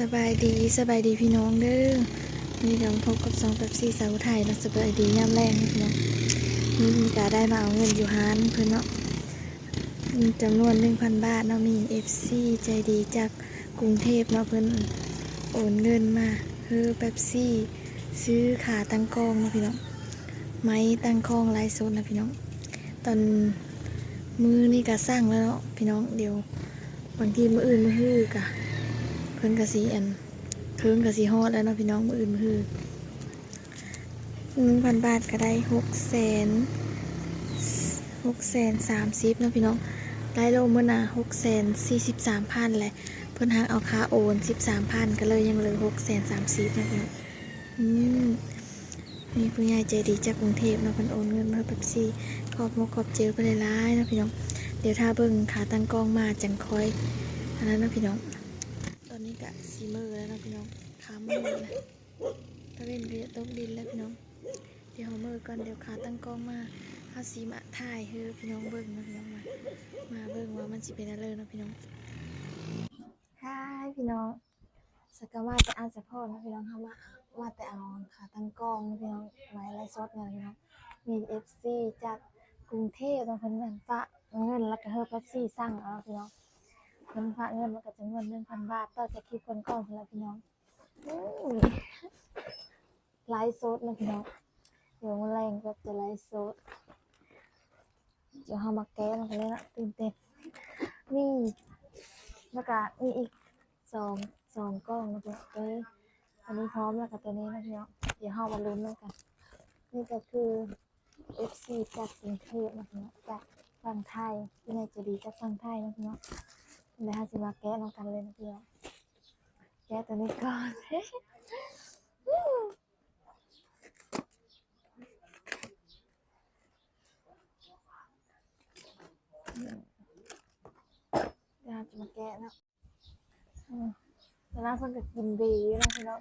สบายดีสบายดีพี่น้องเด้อนี่เดี๋ยวมาพบกับซองแบบซี่สาวไทยแล้วสบายดีย่ำแรงนี่พี่น้องนี่มีกาได้มาเอาเงินอยู่ฮานเพื่อนเนาะจำนวนหนึ่งพันบาทเนาะมีเอฟซีใจดีจากกรุงเทพเนาะเพื่อนโอนเงินมาคือแบบซี่ซื้อขาตั้งกล้องนะพี่น้องไม้ตั้งกล้องไลฟ์สดนะพี่น้อง ตอนมือนี่ก็สร้างแล้วเนาะพี่น้องเดี๋ยวบางทีมืออื่นมือฮื้อกะ พิ่นกะสีอันเพิ่นกะสีฮอดแล้วเนาะพี่น้องมืออื่นมือฮือหนึ่งพันบาทก็ได้หกแสนหกแสนสามสิบเนาะพี่น้องได้โลเมื่อน่ะหกแสนสี่สิบสามพันแหละเพิ่นหักเอาค่าโอนสิบสามพันก็เลยยังเหลือหกแสนสามสิบนะพี่น้องอืมมีผู้ใหญ่ใจดีจากกรุงเทพเนาะเพิ่นโอนเงินมาแบบสี่ขอบมขอบเจอไปหลยล้ายๆเนาะพี่น้อง เดี๋ยวถ้าเบิ่งขาตั้งกล้องมาจังคอยอันนั้นเนาะพี่น้อง กะสีมือแล้วนะพี่น้องขามือนะตะเวนเรียตกดินแล้วพี่น้อง เดี๋ยวเอามือก่อนเดี๋ยวขาตั้งกล้องมาเอาสีมาถ่ายให้พี่น้องเบิ่งนะพี่น้องมา มาเบิ่งว่ามันสิเป็นอะไรเนะพี่น้องฮายพี่น้องสกว่าจะอ่านสะพ่อนะพี่น้องเขามาว่าแต่เอาขาตั้งกล้องพี่น้องไว้ไลฟ์สดนะพี่น้องมีเอฟซีจากกรุงเทพตรงเพิ่นนั่นฝากเงินแล้วก็เฮอแป๊บซี่สั่งเอาพี่น้อง เงินฝากเงินมันก็จำนวนหนึ่งพันบาทต่อจากคลิปก่อนของเราพี่น้องไลฟ์สดนะพี่น้องเดี๋ยวมันแรงก็จะไลฟ์สดเดี๋ยวเรามาแก้มันกันเลยนะตื่นเต้นนี่แล้วก็มีอีกสองสองกล้องนะพี่น้องเอ้อันนี้พร้อมแล้วกับตัวนี้นะพี่น้องเดี๋ยวเรามาลุ้นแล้วกันนี่ก็คือ FC จากกรุงเทพนะพี่น้องจากฝั่งไทยที่นจะดีจากฝั่งไทยนะพี่น้อง เดี๋ยวเราจะมาแกะน้องกันเลยนะพี่น้องแกะตัวนี้ก่อน เดี๋ยวเราจะมาแกะนะอืมเดี๋ยวเราเพิ่นก็กินเบียร์นะพี่น้อง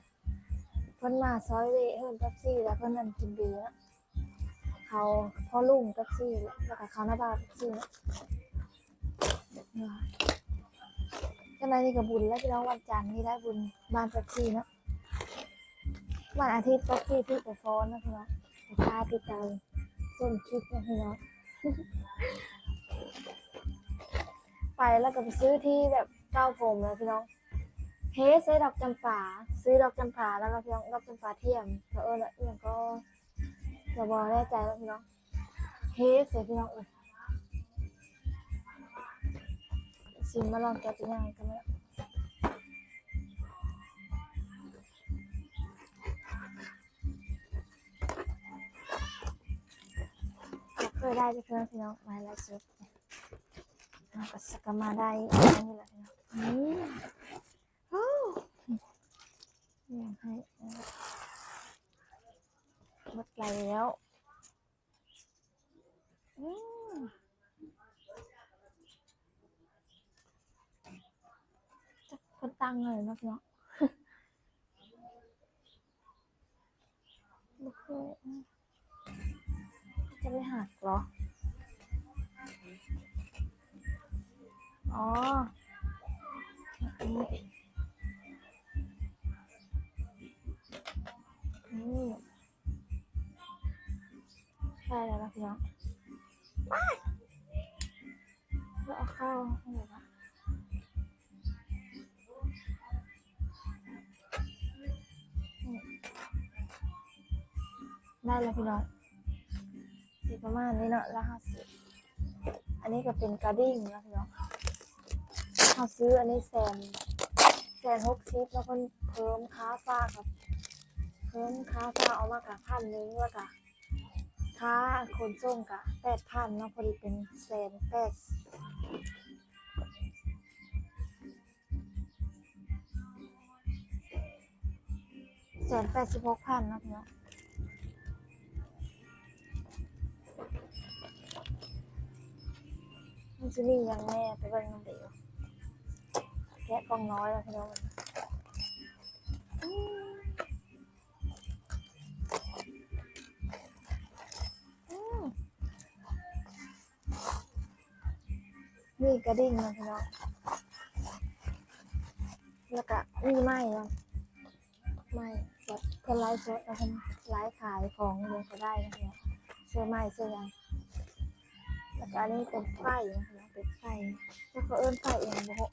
เพิ่นมาซอยเวเพิ่นเป๊ปซี่แล้วเพิ่นนั่นกินเบียร์นะเขาพ่อลุงเป๊ปซี่แล้วก็เขาหน้าบ้านเป๊ปซี่นะ ก็เลยนี่ก็บุญแล้วพี่น้องวันจันทร์นี่ได้บุญบ้านเป๊ปซี่เนาะวันอาทิตย์เป๊ปซี่ที่ไปฟ้อนนะพี่น้องไปพาติดตาส้มคลิปนะพี่น้องไปแล้วก็ไปซื้อที่แบบเก้าผมเลยพี่น้องเฮ้ซื้อดอกจำปาซื้อดอกจำปาแล้วก็พี่น้องดอกจำปาเทียมเออละอย่างก็จะบอกแน่ใจแล้วพี่น้องเฮ้เสียพี่น้องเอ้ย ซิมมาลองแกะตัวอย่างกันเลยเคยได้จะเคยพี่น้องมาแล้วสุดเราก็สกมาได้อันนี้แหละพี่น้องอืมโอ้อยากให้หมดแล้วอืม คนตังเลยนะเนาะไม่เคยจะไปหักเหรอ อ๋อนี่ใช่แล้วนะพี่เนาะไปแล้วเอาเข้า ได้แล้วพี่น้องสีประมาณนี้เนาะล้วห้าสิบอันนี้ก็เป็นการ์ดิ้งนะพี่น้องเขาซื้ออันนี้แสนแสนหกสิบแล้วก็เพิ่มค่าฟ้ากับ เพิ่มค่าฟ้าเอามากับพันนึงแล้วก็ค่าขนส่งกับแปดพันเนาะพอดีเป็นแสนแปดแสนแปดสิบหกพันเนาะพี่น้อง มันจะมีอย่างแม่ไปเบิ่งมันเดียวแกะกองน้อยแล้วพี่น้องนี่กระดิ่งนะพี่น้องแล้วก็มีไม้เนาะไม้แบบเพิ่นไลฟ์สดแล้วเพิ่นไลฟ์ขายของเลี้ยงก็ได้นะคะเสื้อไม้เสื้อยังแล้วก็อันนี้เป็นไฟนะพี่ คะเป็นไฟแล้วก็เอิ้นไฟเองบ่ฮู้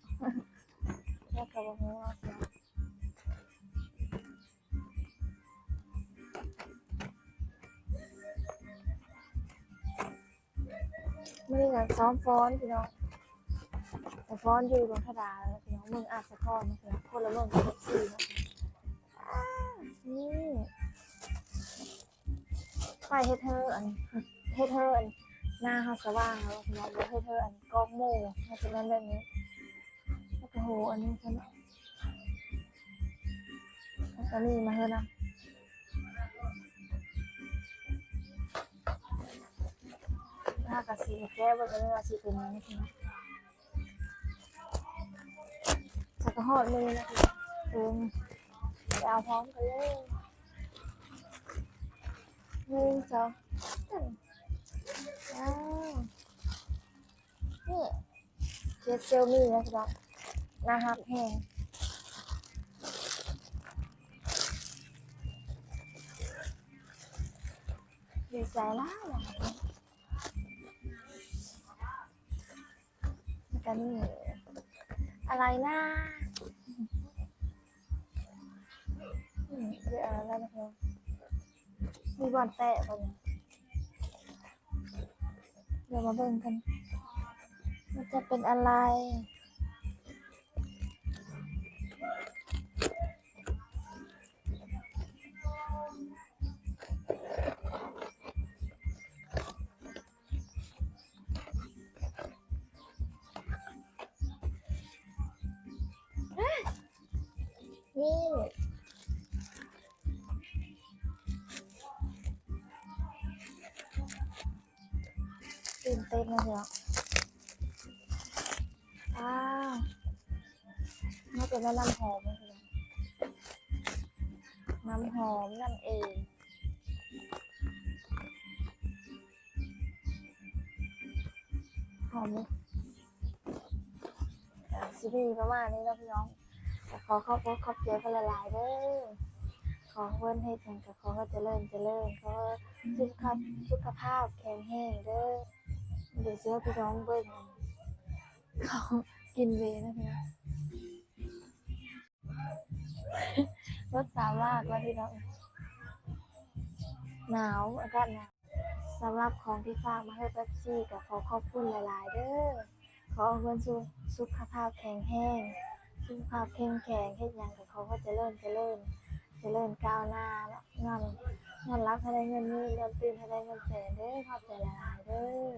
แล้วก็บ่ฮู้ว่าเสียมื้อนี้ก็ซ้อมฟ้อนพี่น้องแต่ฟ้อนอยู่บนกระดาแล้วพี่น้องมึงอาจจะพอนนะคะคนละเมืองกับเอฟซีเนะอ้านี่ไฟเฮ็ดเธออันเฮ็ดเธออัน หน้าเฮาสว่างแล้วพี่น้องบ่เฮ็ดเธออันกองโม่ให้เป็นนั่นแบบนี้แล้โหอันนี้ซั่นอันนี้มาเฮ็ดนะถ้ากระสิแก้เบ่ก็เลยว่าสิเป็นอันนี้พี่น้องสักกะฮอดมือนะพี่น้องเอิ้นไปเอาพร้อมกันเลยหนึ่งสอง สามว้าวนี่เจสเซลมี่นะครับน่าฮักแห้งดีใจแล้วก็นี่อะไรนะเรียกอะไรนะครับมีบอลแตะบอลเดี๋ย วมาเบิ่งกันมันจะเป็นอะไรนี่ ตื่นเต้นเลยเหรออ้าวน่าเป็นว่าน้ำหอมเลยน้ำหอมนั่นเองหอมไหมอะซีรีส์ประมาณนี้แล้วพี่น้องแต่ขอขอบคุณขอบใจกันหลายเด้อขอเพิ่อนให้ถึงกับขอก็จะเริญเจริญขอสุขภาพสุขภาพแข็งแรงเด้อ เดี๋ยวเสื้อพี่น้องเบิ่งเขากินเวนะพี่น้องรสสามารถว่าพี่น้องหนาวอากาศหนาวสำหรับของที่ฝากมาให้เป๊ปซี่กับขอขอบคุณหลาย ๆ เด้อขอเพิ่นสุสุขภาพแข็งแรงสุขภาพเข้มแข็งเฮ็ดยังกับเขาก็จะเริ่มจะเริ่มจะเริ่มก้าวหน้าแล้วงานงานรับให้ได้เงินนี่เงินตื่นให้ได้เงินแสนเด้อขอบใจหลาย ๆ เด้อ